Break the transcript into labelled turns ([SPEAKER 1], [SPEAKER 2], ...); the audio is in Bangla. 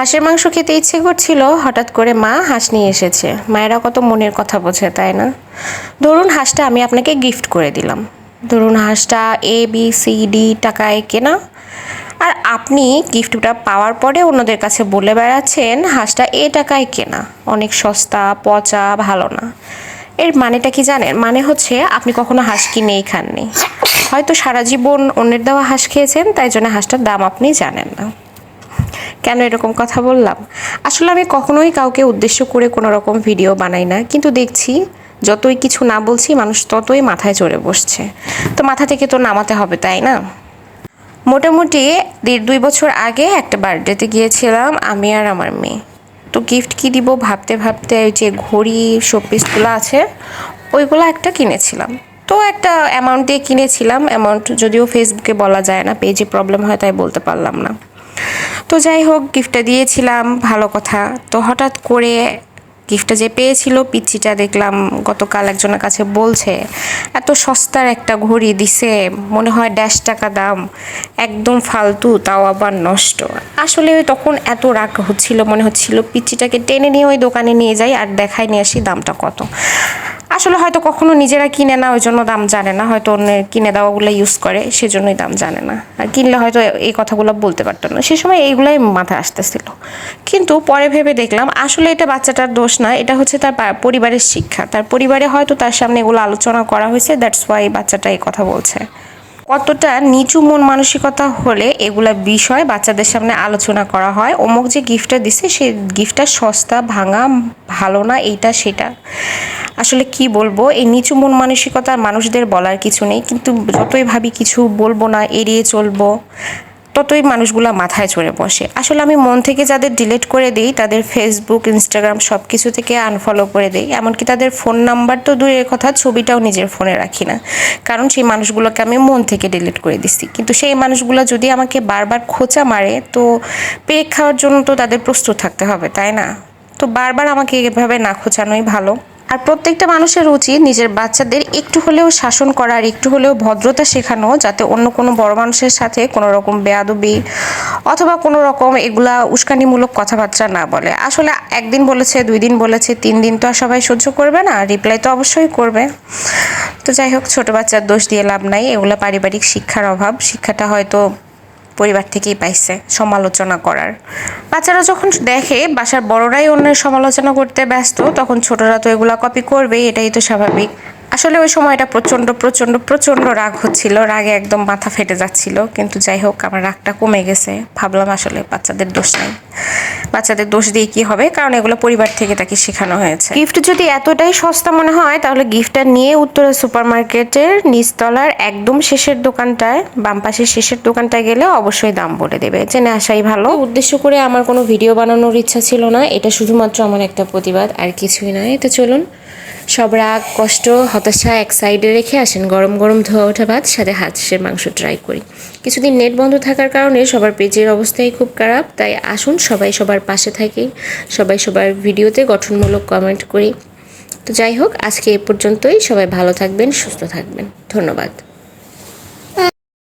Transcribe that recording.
[SPEAKER 1] হাঁসের মাংস খেতে ইচ্ছে করছিল, হঠাৎ করে মা হাঁস নিয়ে এসেছে। মায়েরা কত মনের কথা বোঝে, তাই না? ধরুন হাঁসটা আমি আপনাকে গিফট করে দিলাম। ধরুন হাঁসটা এ বি সি ডি টাকায় কেনা। আর আপনি গিফটটা পাওয়ার পরে অন্যদের কাছে বলে বেড়াচ্ছেন, হাঁসটা এ টাকায় কেনা। অনেক সস্তা, পচা, ভালো না। এর মানেটা কি জানেন? মানে হচ্ছে আপনি কখনো হাঁস কিনেই খাননি। হয়তো সারা জীবন অন্যের দেওয়া হাঁস খেয়েছেন, তাই জন্য হাঁসটার দাম আপনি জানেন না। কেন এরকম কথা বললাম? আসলে আমি কখনোই কাউকে উদ্দেশ্য করে কোনো রকম ভিডিও বানাই না। কিন্তু দেখছি, যতই কিছু না বলছি, মানুষ ততই মাথায় চড়ে বসছে। তো মাথা থেকে তো নামাতে হবে, তাই না? মোটামুটি দেড় দুই বছর আগে একটা বার্থডেতে গিয়েছিলাম, আমি আর আমার মেয়ে। তো গিফট কি দিব ভাবতে ভাবতে ওই যে ঘড়ি শোপিসগুলো আছে, ওইগুলো একটা কিনেছিলাম। তো একটা অ্যামাউন্ট দিয়ে কিনেছিলাম অ্যামাউন্ট যদিও ফেসবুকে বলা যায় না পেজে প্রবলেম হয়, তাই বলতে পারলাম না। তো যাই হোক গিফটটা দিয়েছিলাম, ভালো কথা। তো হঠাৎ করে গিফটটা যে পেয়েছিল পিচ্ছিটা দেখলাম গতকাল একজনের কাছে বলছে, এত সস্তার একটা ঘড়ি দিছে, মনে হয় ড্যাশ টাকা দাম, একদম ফালতু, তাও আবার নষ্ট। আসলে ওই তখন এত রাগ হচ্ছিল, মনে হচ্ছিল পিচ্ছিটাকে টেনে নিয়ে ওই দোকানে নিয়ে যাই আর দেখাই নিয়ে আসি দামটা কত। আসলে হয়তো কখনো নিজেরা কিনে না, ওই জন্য দাম জানে না। হয়তো অন্যের কিনে দেওয়াগুলো ইউজ করে, সেজন্যই দাম জানে না। আর কিনলে হয়তো এই কথাগুলো বলতে পারতো না। সে সময় এইগুলাই মাথায় আসতেছিল। কিন্তু পরে ভেবে দেখলাম, আসলে এটা বাচ্চাটার দোষ না, এটা হচ্ছে তার পরিবারের শিক্ষা। তার পরিবারে হয়তো তার সামনে এগুলো আলোচনা করা হয়েছে দ্যাটস ওয়াই বাচ্চাটা এই কথা বলছে। কতটা নিচু মন মানসিকতা হলে এগুলা বিষয় বাচ্চাদের সামনে আলোচনা করা হয়, অমুক যে গিফটটা দিছে, সেই গিফটটা সস্তা, ভাঙা, ভালো না, এইটা, সেটা। আসলে কি বলব? এই নিচু মন মানসিকতার মানুষদের বলার কিছু নেই, কিন্তু যতই ভাবি কিছু বলব না, এড়িয়ে চলবো, ততই মানুষগুলা মাথায় চড়ে বসে। আসলে আমি মন থেকে যাদের ডিলিট করে দিই, তাদের ফেসবুক ইনস্টাগ্রাম সব কিছু থেকে আনফলো করে দিই। এমনকি তাদের ফোন নাম্বার তো দূরের কথা, ছবিটাও নিজের ফোনে রাখি না। কারণ সেই মানুষগুলোকে আমি মন থেকে ডিলিট করে দিচ্ছি কিন্তু সেই মানুষগুলো যদি আমাকে বারবার খোঁচা মারে, তো পেক খাওয়ার জন্য তো তাদের প্রস্তুত থাকতে হবে, তাই না? তো বারবার আমাকে এভাবে না খোঁচানোই ভালো। আর প্রত্যেকটা মানুষের উচিত নিজের বাচ্চাদের একটু হলেও শাসন করা আর একটু হলেও ভদ্রতা শেখানো, যাতে অন্য কোনো বড় মানুষের সাথে কোনো রকম বেয়াদবি অথবা কোনো রকম এগুলা উস্কানিমূলক কথাবার্তা না বলে। আসলে একদিন বলেছে, দুই দিন বলেছে, তিন দিন তো আর সবাই সহ্য করবে না, রিপ্লাই তো অবশ্যই করবে। তো যাই হোক, ছোটো বাচ্চার দোষ দিয়ে লাভ নাই, এগুলো পারিবারিক শিক্ষার অভাব। শিক্ষাটা হয়তো পরিবার থেকেই পাইছে সমালোচনা করার। বাচ্চারা যখন দেখে বাসার বড়রাই অন্যের সমালোচনা করতে ব্যস্ত, তখন ছোটরা তো এগুলা কপি করবেই, এটাই তো স্বাভাবিক। আসলে ওই সময়টা প্রচণ্ড প্রচণ্ড প্রচণ্ড রাগ হচ্ছিল, রাগে একদম মাথা ফেটে যাচ্ছিল। কিন্তু যাই হোক, আমার রাগটা কমে গেছে। ভাবলাম আসলে বাচ্চাদের দোষ নাই। বাচ্চাদের দোষ দিয়ে কি হবে? কারণ এগুলো পরিবার থেকে তাকে শেখানো হয়েছে। গিফট যদি এতটাই সস্তা মনে হয় তাহলে গিফটটা নিয়ে উত্তরা সুপার মার্কেটের নিচতলার একদম শেষের দোকানটায় বাম পাশের শেষের দোকানটায় গেলে অবশ্যই দাম বলে দেবে। জেনে আসাই ভালো। উদ্দেশ্য করে আমার কোনো ভিডিও বানানোর ইচ্ছা ছিল না। এটা শুধুমাত্র আমার একটা প্রতিবাদ আর কিছুই নয় এটা চলুন সব রাগ, কষ্ট, হতাশা এক সাইডে রেখে আসেন, গরম গরম ধোয়া ওঠা ভাত, সাথে হাঁসের মাংস ট্রাই করি। কিছুদিন নেট বন্ধ থাকার কারণে সবার পেজের অবস্থাই খুব খারাপ, তাই আসুন সবাই সবার পাশে থাকি, সবাই সবার ভিডিওতে গঠনমূলক কমেন্ট করি। তো যাই হোক, আজকে এ পর্যন্তই, সবাই ভালো থাকবেন, সুস্থ থাকবেন, ধন্যবাদ।